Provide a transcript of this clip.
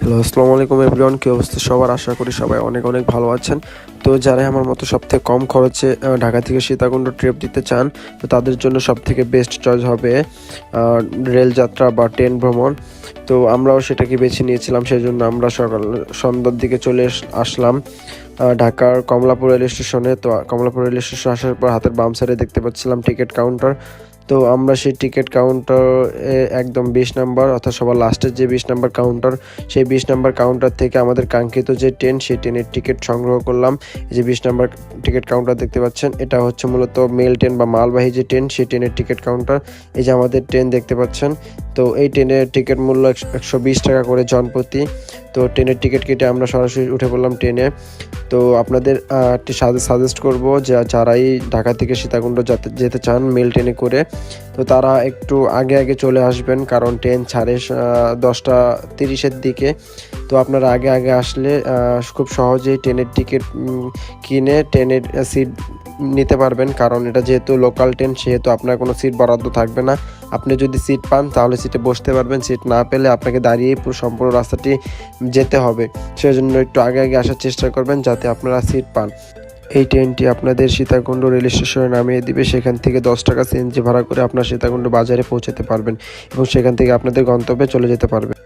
Hello আসসালামু আলাইকুম everyone কী অবস্থা? সবার আশা করি সবাই অনেক অনেক ভালো আছেন। তো যারা আমার মতো সবথেকে কম খরচে ঢাকা থেকে সীতাকুণ্ড ট্রিপ দিতে চান তো তাদের জন্য সবথেকে বেস্ট চয়েস হবে আহ, রেলযাত্রা বা ট্রেন ভ্রমণ। তো আমরাও সেটাকে বেছে নিয়েছিলাম সেই জন্য আমরা সকাল সন্ধ্যার দিকে চলে আসলাম ঢাকার কমলাপুর রেল স্টেশনে। তো কমলাপুর রেল স্টেশন আসার পর হাতের বাম সাইডে দেখতে পাচ্ছিলাম টিকিট কাউন্টার তো আমরা সেই টিকিট কাউন্টার একদম বিশ নাম্বার অর্থাৎ সবার লাস্টের যে বিশ নাম্বার কাউন্টার সেই বিশ নাম্বার কাউন্টার থেকে আমাদের কাঙ্ক্ষিত যে ট্রেন সেই ট্রেনের টিকিট সংগ্রহ করলাম। এই যে বিশ নাম্বার টিকিট কাউন্টার দেখতে পাচ্ছেন, এটা হচ্ছে মূলত মেল ট্রেন বা মালবাহী যে ট্রেন সেই ট্রেনের টিকিট কাউন্টার এই যে আমাদের ট্রেন দেখতে পাচ্ছেন, তো এই ট্রেনের টিকিট মূল্য একশো বিশ টাকা করে জনপ্রতি। তো ট্রেনের টিকিট কেটে আমরা সরাসরি উঠে পড়লাম ট্রেনে। তো আপনাদের একটি সাজেস্ট করব যে যারাই ঢাকা থেকে সীতাকুণ্ড যেতে যেতে চান মেল ট্রেনে করে, তো তারা একটু আগে আগে চলে আসবেন কারণ ট্রেন ছাড়ে দশটা তিরিশের দিকে। তো আপনারা আগে আগে আসলে খুব সহজেই ট্রেনের টিকিট কিনে ট্রেনের সিট নিতে পারবেন। কারণ এটা যেহেতু লোকাল ট্রেন সেহেতু আপনার কোনো সিট বরাদ্দ থাকবে না। আপনি যদি সিট পান, তাহলে সিটে বসতে পারবেন। সিট না পেলে আপনাকে দাঁড়িয়েই পুরো সম্পূর্ণ রাস্তাটি যেতে হবে। সেজন্য একটু আগে আগে আসার চেষ্টা করবেন যাতে আপনারা সিট পান। এই ট্রেনটি আপনাদের সীতাকুণ্ড রেল স্টেশনে নামিয়ে দিবে। সেখান থেকে দশ টাকা সিএনজি ভাড়া করে আপনার সীতাকুণ্ড বাজারে পৌঁছাতে পারবেন এবং সেখান থেকে আপনাদের গন্তব্যে চলে যেতে পারবেন।